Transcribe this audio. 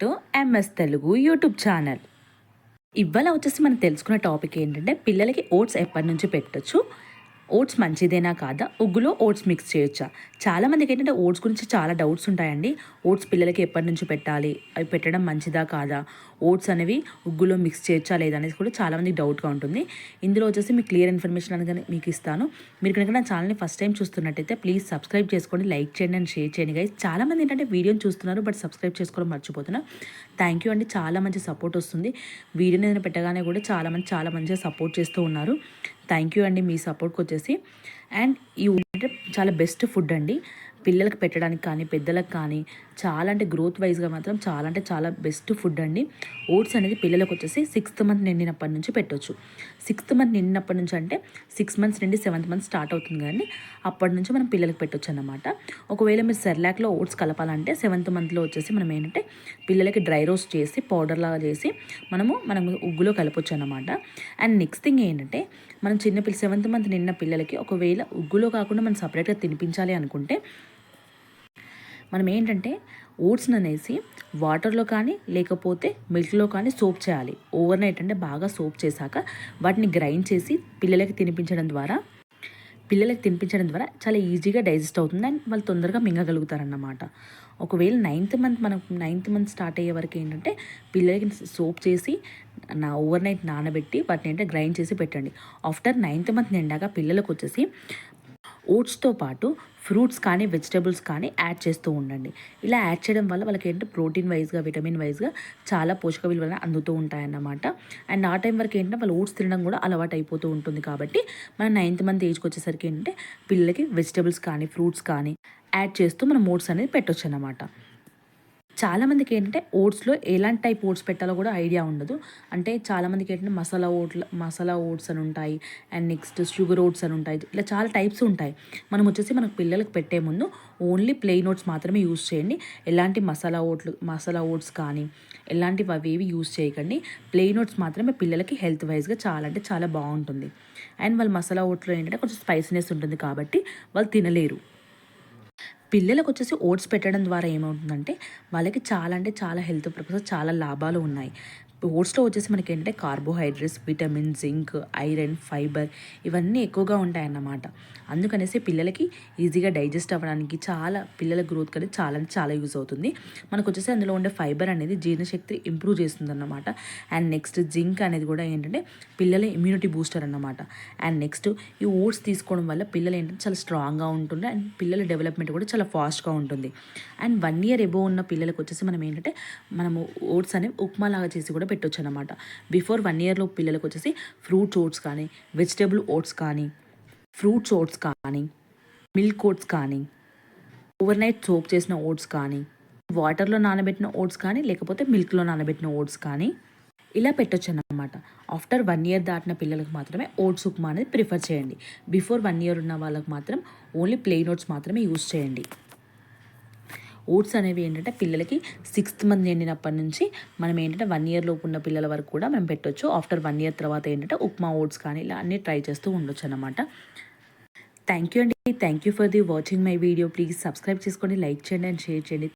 To MS Telugu YouTube channel. ఇవాళ వచ్చేసి మనం తెలుసుకున్న టాపిక్ ఏంటంటే పిల్లలకి ఓట్స్ ఎప్పటి నుంచి పెట్టొచ్చు? ఓట్స్ మంచిదేనా కాదా? ఉగ్గులో ఓట్స్ మిక్స్ చేయొచ్చా? చాలామందికి ఏంటంటే ఓట్స్ గురించి చాలా డౌట్స్ ఉంటాయండి. ఓట్స్ పిల్లలకి ఎప్పటి నుంచి పెట్టాలి? అవి పెట్టడం మంచిదా కాదా? ఓట్స్ అనేవి ఉగ్గులో మిక్స్ చేయొచ్చా లేదా అనేది కూడా చాలామందికి డౌట్గా ఉంటుంది. ఇందులో వచ్చేసి మీకు క్లియర్ ఇన్ఫర్మేషన్ అనేది మీకు ఇస్తాను. మీరు కనుక నా ఛానల్ని ఫస్ట్ టైం చూస్తున్నట్టయితే ప్లీజ్ సబ్స్క్రైబ్ చేసుకోండి లైక్ చేయండి అండ్ షేర్ చేయండి గైస్ చాలామంది ఏంటంటే వీడియోని చూస్తున్నారు బట్ సబ్స్క్రైబ్ చేసుకోవడం మర్చిపోతున్నా థ్యాంక్ యూ అండి. చాలా మంచి సపోర్ట్ వస్తుంది. వీడియోని ఏదైనా పెట్టగానే కూడా చాలామంది చాలా మంచిగా సపోర్ట్ చేస్తూ ఉన్నారు. థ్యాంక్ యూ అండి మీ సపోర్ట్కి వచ్చేసి. అండ్ ఈ అంటే చాలా బెస్ట్ ఫుడ్ అండి. పిల్లలకు పెట్టడానికి కానీ పెద్దలకు కానీ చాలా అంటే గ్రోత్ వైజ్గా మాత్రం చాలా అంటే చాలా బెస్ట్ ఫుడ్ అండి. ఓట్స్ అనేది పిల్లలకు వచ్చేసి సిక్స్త్ మంత్ నిండినప్పటి నుంచి పెట్టొచ్చు. సిక్స్త్ మంత్ నిండినప్పటి నుంచి అంటే సిక్స్ మంత్స్ నుండి సెవెంత్ మంత్ స్టార్ట్ అవుతుంది కానీ అప్పటి నుంచి మనం పిల్లలకు పెట్టొచ్చు అనమాట ఒకవేళ మీరు సెర్లాక్లో ఓట్స్ కలపాలంటే సెవెంత్ మంత్లో వచ్చేసి మనం ఏంటంటే పిల్లలకి డ్రై రోస్ట్ చేసి పౌడర్ లాగా చేసి మనము మనం ఉగ్గులో కలపొచ్చు అనమాట అండ్ నెక్స్ట్ థింగ్ ఏంటంటే మనం చిన్న పిల్ల సెవెంత్ మంత్ నిన్న పిల్లలకి ఒకవేళ ఉగ్గులో కాకుండా మనం సపరేట్గా తినిపించాలి అనుకుంటే మనం ఏంటంటే ఓట్స్ని అనేసి వాటర్లో కానీ లేకపోతే మిల్క్లో కానీ సోప్ చేయాలి. ఓవర్ నైట్ అంటే బాగా సోప్ చేశాక వాటిని గ్రైండ్ చేసి పిల్లలకి తినిపించడం ద్వారా పిల్లలకి తినిపించడం ద్వారా చాలా ఈజీగా డైజెస్ట్ అవుతుంది. అండ్ వాళ్ళు తొందరగా మింగగలుగుతారన్నమాట. ఒకవేళ నైన్త్ మంత్ మనం నైన్త్ మంత్ స్టార్ట్ అయ్యే వరకు ఏంటంటే పిల్లలకి సోప్ చేసి నా ఓవర్ నైట్ నానబెట్టి వాటిని ఏంటంటే గ్రైండ్ చేసి పెట్టండి. ఆఫ్టర్ నైన్త్ మంత్ నిండాక పిల్లలకు వచ్చేసి ఓట్స్తో పాటు ఫ్రూట్స్ కానీ వెజిటేబుల్స్ కానీ యాడ్ చేస్తూ ఉండండి. ఇలా యాడ్ చేయడం వల్ల వాళ్ళకి ఏంటంటే ప్రోటీన్ వైజ్గా విటమిన్ వైజ్గా చాలా పోషక విలువలు అందుతూ ఉంటాయన్నమాట. అండ్ ఆ టైం వరకు ఏంటంటే వాళ్ళు ఓట్స్ తినడం కూడా అలవాటు అయిపోతూ ఉంటుంది కాబట్టి మన నైన్త్ మంత్ ఏజ్కి వచ్చేసరికి ఏంటంటే పిల్లలకి వెజిటేబుల్స్ కానీ ఫ్రూట్స్ కానీ యాడ్ చేస్తూ మనం ఓట్స్ అనేది పెట్టొచ్చు అన్నమాట చాలామందికి ఏంటంటే ఓట్స్లో ఎలాంటి టైప్ ఓట్స్ పెట్టాలో కూడా ఐడియా ఉండదు. అంటే చాలామందికి ఏంటంటే మసాలా ఓట్ల మసాలా ఓట్స్ అని ఉంటాయి. అండ్ నెక్స్ట్ షుగర్ ఓట్స్ అని ఉంటాయి. ఇట్లా చాలా టైప్స్ ఉంటాయి. మనం వచ్చేసి మనకు పిల్లలకు పెట్టే ముందు ఓన్లీ ప్లెయిన్ ఓట్స్ మాత్రమే యూస్ చేయండి. ఎలాంటి మసాలా ఓట్లు మసాలా ఓట్స్ కానీ ఎలాంటివి ఏవి యూస్ చేయకండి. ప్లెయిన్ ఓట్స్ మాత్రమే పిల్లలకి హెల్త్ వైజ్గా చాలా అంటే చాలా బాగుంటుంది. అండ్ వాళ్ళ మసాలా ఓట్లో ఏంటంటే కొంచెం స్పైసీనెస్ ఉంటుంది కాబట్టి వాళ్ళు తినలేరు. పిల్లలకు వచ్చేసి ఓట్స్ పెట్టడం ద్వారా ఏమవుతుందంటే వాళ్ళకి చాలా అంటే చాలా హెల్త్ పర్పస్ చాలా లాభాలు ఉన్నాయి. ఓట్స్లో వచ్చేసి మనకి ఏంటంటే carbohydrates vitamin zinc iron fibre ఇవన్నీ ఎక్కువగా ఉంటాయన్నమాట. అందుకనేసి పిల్లలకి ఈజీగా డైజెస్ట్ అవ్వడానికి చాలా పిల్లల గ్రోత్ అనేది చాలా చాలా యూజ్ అవుతుంది. మనకు వచ్చేసి అందులో ఉండే ఫైబర్ అనేది జీర్ణశక్తి ఇంప్రూవ్ చేస్తుంది అన్నమాట అండ్ నెక్స్ట్ జింక్ అనేది కూడా ఏంటంటే పిల్లల ఇమ్యూనిటీ బూస్టర్ అన్నమాట. అండ్ నెక్స్ట్ ఈ ఓట్స్ తీసుకోవడం వల్ల పిల్లలు ఏంటంటే చాలా స్ట్రాంగ్గా ఉంటుంది అండ్ పిల్లల డెవలప్మెంట్ కూడా చాలా ఫాస్ట్గా ఉంటుంది. అండ్ వన్ ఇయర్ ఎబో ఉన్న పిల్లలకు వచ్చేసి మనం ఏంటంటే మనము ఓట్స్ అనేవి ఉప్మా లాగా చేసి కూడా పెట్టొచ్చు అనమాట బిఫోర్ వన్ ఇయర్లో పిల్లలకు వచ్చేసి ఫ్రూట్స్ ఓట్స్ కానీ వెజిటేబుల్ ఓట్స్ కానీ ఫ్రూట్స్ ఓట్స్ కానీ మిల్క్ ఓట్స్ కానీ ఓవర్ నైట్ సోప్ చేసిన ఓట్స్ కానీ వాటర్లో నానబెట్టిన ఓట్స్ కానీ లేకపోతే మిల్క్లో నానబెట్టిన ఓట్స్ కానీ ఇలా పెట్టొచ్చు అన్నమాట ఆఫ్టర్ వన్ ఇయర్ దాటిన పిల్లలకు మాత్రమే ఓట్స్ ఉప్మా అనేది ప్రిఫర్ చేయండి. బిఫోర్ వన్ ఇయర్ ఉన్న వాళ్ళకి మాత్రం ఓన్లీ ప్లెయిన్ ఓట్స్ మాత్రమే యూస్ చేయండి. ఓట్స్ అనేవి ఏంటంటే పిల్లలకి సిక్స్త్ మంత్ నిండినప్పటి నుంచి మనం ఏంటంటే వన్ ఇయర్ లోపు ఉన్న పిల్లల వరకు కూడా మనం పెట్టొచ్చు. ఆఫ్టర్ వన్ ఇయర్ తర్వాత ఏంటంటే ఉప్మా ఓట్స్ కానీ ఇలా అన్నీ ట్రై చేస్తూ ఉండొచ్చు అనమాట థ్యాంక్ యూ అండి. Thank you for the watching my video please subscribe చేసుకోండి లైక్ చేయండి అండ్ షేర్ చేయండి.